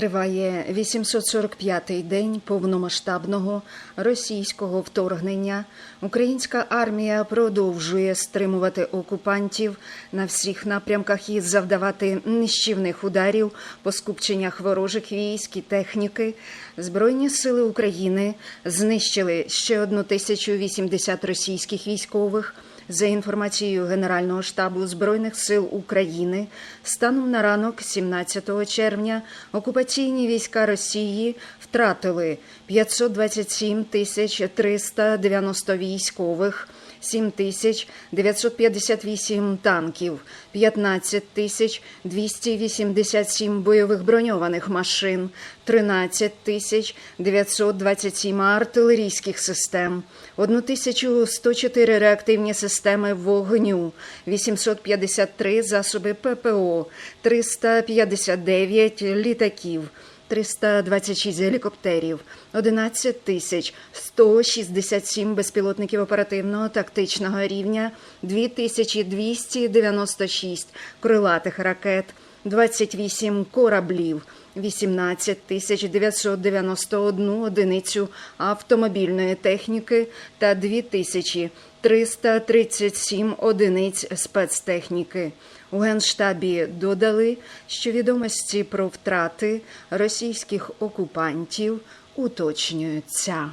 Триває 845-й день повномасштабного російського вторгнення. Українська армія продовжує стримувати окупантів на всіх напрямках і завдавати нищівних ударів по скупченнях ворожих військ і техніки. Збройні сили України знищили ще 1080 російських військових. За інформацією Генерального штабу Збройних сил України, станом на ранок 17 червня окупаційні війська Росії втратили 527 тисяч 390 військових, 7 тисяч 958 танків, 15 тисяч 287 бойових броньованих машин, 13 тисяч 927 артилерійських систем, 1104 реактивні системи вогню, 853 засоби ППО, 359 літаків. 326 гелікоптерів, 11 тисяч 167 безпілотників оперативного тактичного рівня, 2296 крилатих ракет, 28 кораблів, 18 тисяч 991 одиницю автомобільної техніки та 2 тисячі 337 одиниць спецтехніки. У Генштабі додали, що відомості про втрати російських окупантів уточнюються.